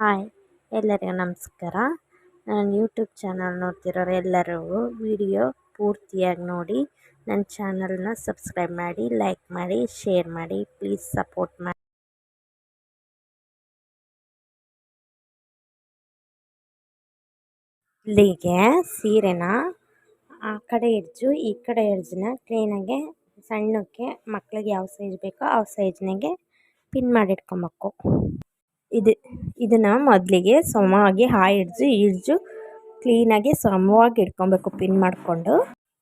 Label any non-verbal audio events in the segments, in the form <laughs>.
Hi, ಎಲ್ಲರಿಗೂ ನಮಸ್ಕಾರ. ನನ್ನ ಯೂಟ್ಯೂಬ್ ಚಾನಲ್ ನೋಡ್ತಿರೋರು ಎಲ್ಲರಿಗೂ ವಿಡಿಯೋ ಪೂರ್ತಿಯಾಗಿ ನೋಡಿ ನನ್ನ ಚಾನಲ್ನ ಸಬ್ಸ್ಕ್ರೈಬ್ ಮಾಡಿ ಲೈಕ್ ಮಾಡಿ ಶೇರ್ ಮಾಡಿ ಪ್ಲೀಸ್ ಸಪೋರ್ಟ್ ಮಾಡಿ ಇಲ್ಲಿಗೆ ಸೀರೆನ ಆ ಕಡೆ ಹಿಡ್ಜು ಈ ಕಡೆ ಎಡ್ಜನ್ನ ಕ್ಲೀನಾಗೆ ಸಣ್ಣಕ್ಕೆ ಮಕ್ಕಳಿಗೆ ಯಾವ ಸೈಜ್ ಬೇಕೋ ಆ ಸೈಜ್ನಾಗೆ ಪಿನ್ ಮಾಡಿ ಇಟ್ಕೊಬೇಕು. ಇದು, ಇದನ್ನು ಮೊದಲಿಗೆ ಸಮವಾಗಿ ಹಾ ಹಿಡ್ದು ಹಿಡ್ದು ಕ್ಲೀನಾಗಿ ಸಮವಾಗಿ ಇಟ್ಕೊಬೇಕು, ಪಿನ್ ಮಾಡಿಕೊಂಡು.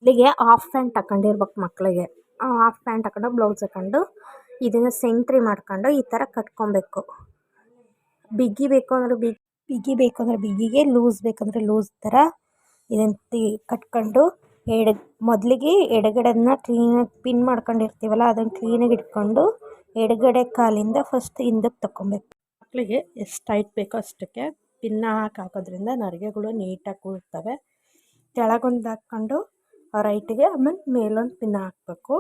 ಮೊದಲಿಗೆ ಹಾಫ್ ಪ್ಯಾಂಟ್ ತಗೊಂಡಿರ್ಬೇಕು ಮಕ್ಕಳಿಗೆ ಹಾಫ್ ಪ್ಯಾಂಟ್ ಹಾಕೊಂಡು ಬ್ಲೌಸ್ ಹಾಕೊಂಡು, ಇದನ್ನು ಸೆಂಟ್ರಿ ಮಾಡ್ಕೊಂಡು ಈ ಥರ ಕಟ್ಕೊಬೇಕು. ಬಿಗಿ ಬೇಕು ಅಂದರೆ ಬಿಗಿ ಬಿಗಿ ಬೇಕು ಅಂದರೆ ಬಿಗಿಗೆ ಲೂಸ್ ಬೇಕಂದ್ರೆ ಲೂಸ್ ಥರ ಇದನ್ನು ಕಟ್ಕೊಂಡು ಎಡ, ಮೊದಲಿಗೆ ಎಡಗಡೆನ ಕ್ಲೀನಾಗಿ ಪಿನ್ ಮಾಡ್ಕೊಂಡಿರ್ತೀವಲ್ಲ, ಅದನ್ನು ಕ್ಲೀನಾಗಿ ಇಟ್ಕೊಂಡು ಎಡಗಡೆ ಕಾಲಿಂದ ಫಸ್ಟ್ ಹಿಂದಕ್ಕೆ ತಗೊಬೇಕು ಮಕ್ಕಳಿಗೆ ಎಷ್ಟು ಟೈಟ್ ಬೇಕೋ ಅಷ್ಟಕ್ಕೆ ಪಿನ್ನ ಹಾಕಿ ಹಾಕೋದ್ರಿಂದ ನರಿಗೆಗಳು ನೀಟಾಗಿ ಕೂರ್ತವೆ ಕೆಳಗೊಂದು ಹಾಕ್ಕೊಂಡು ರೈಟಿಗೆ ಆಮೇಲೆ ಮೇಲೊಂದು ಪಿನ್ನ ಹಾಕಬೇಕು.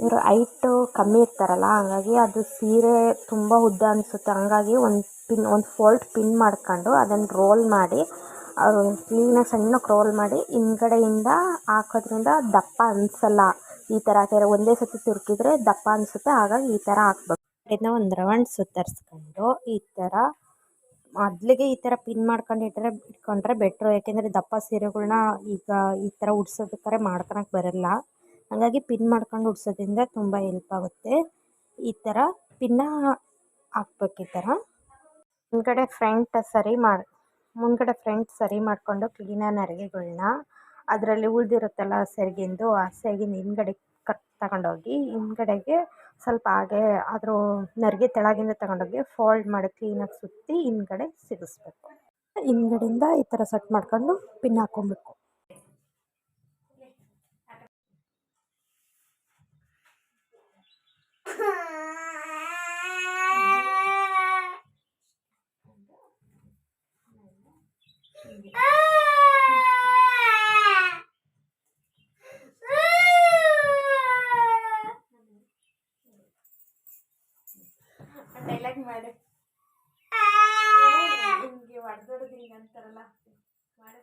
ಇವರು ಹೈಟು ಕಮ್ಮಿ ಇರ್ತಾರಲ್ಲ, ಹಾಗಾಗಿ ಅದು ಸೀರೆ ತುಂಬ ಉದ್ದ ಅನಿಸುತ್ತೆ. ಹಂಗಾಗಿ ಒಂದು ಪಿನ್, ಒಂದು ಫೋಲ್ಡ್ ಪಿನ್ ಮಾಡ್ಕೊಂಡು ಅದನ್ನು ರೋಲ್ ಮಾಡಿ, ಅವರು ಕ್ಲೀನಾಗಿ ಸಣ್ಣಕ್ಕೆ ರೋಲ್ ಮಾಡಿ ಹಿಂದ್ಗಡೆಯಿಂದ ಹಾಕೋದ್ರಿಂದ ದಪ್ಪ ಅನಿಸಲ್ಲ. ಈ ಥರ ಒಂದೇ ಸತಿ ತುರುಕಿದ್ರೆ ದಪ್ಪ ಅನಿಸುತ್ತೆ, ಹಾಗಾಗಿ ಈ ಥರ ಹಾಕ್ಬೇಕು. ಇದನ್ನ ಒಂದು ರೌಂಡ್ ಸುತ್ತರಿಸ್ಕೊಂಡು ಈ ಥರ ಮೊದಲಿಗೆ ಈ ಥರ ಪಿನ್ ಮಾಡ್ಕೊಂಡು ಇಟ್ಟರೆ ಇಟ್ಕೊಂಡ್ರೆ ಬೆಟ್ರು ಯಾಕೆಂದರೆ ದಪ್ಪ ಸೀರೆಗಳನ್ನ ಈಗ ಈ ಥರ ಉಡ್ಸೋದಕ್ಕಾರೆ ಮಾಡ್ಕೊಳಕ್ಕೆ ಬರಲ್ಲ. ಹಾಗಾಗಿ ಪಿನ್ ಮಾಡ್ಕೊಂಡು ಉಡ್ಸೋದ್ರಿಂದ ತುಂಬ ಹೆಲ್ಪ್ ಆಗುತ್ತೆ. ಈ ಥರ ಪಿನ್ನ ಹಾಕ್ಬೇಕು ಈ ಥರ ಮುಂದ್ಗಡೆ ಫ್ರಂಟ್ ಸರಿ ಮಾಡಿ, ಮುಂದ್ಗಡೆ ಫ್ರಂಟ್ ಸರಿ ಮಾಡಿಕೊಂಡು ಕ್ಲೀನಾಗಿ ನರಿಗೆಗಳನ್ನ ಅದರಲ್ಲಿ ಉಳಿದಿರುತ್ತಲ್ಲ ಸೆರಗಿಂದು ಆ ಸೆರಗಿನ ಹಿಂದ್ಗಡೆ ಕಟ್ ತಗೊಂಡೋಗಿ ಹಿಂದ್ಗಡೆಗೆ ಸ್ವಲ್ಪ ಹಾಗೆ ಅದ್ರ ನೆರಿಗೆ ತೆಳಗಿಂದ ತಗೊಂಡೋಗಿ ಫೋಲ್ಡ್ ಮಾಡಿ ಕ್ಲೀನಾಗಿ ಸುತ್ತಿ ಹಿಂದ್ಗಡೆ ಸಿಗಿಸ್ಬೇಕು. ಹಿಂದ್ಗಡೆಯಿಂದ ಈ ಥರ ಸೆಟ್ ಮಾಡ್ಕೊಂಡು ಪಿನ್ ಹಾಕ್ಕೊಬೇಕು. <laughs> ಡೈಲಾಗ್ ಮಾಡು. ಹಿಂಗೆ ಹೊಡೆದೊಡ್ದು ಹಿಂಗೆ ಅಂತಾರಲ್ಲ. ಮಾಡು.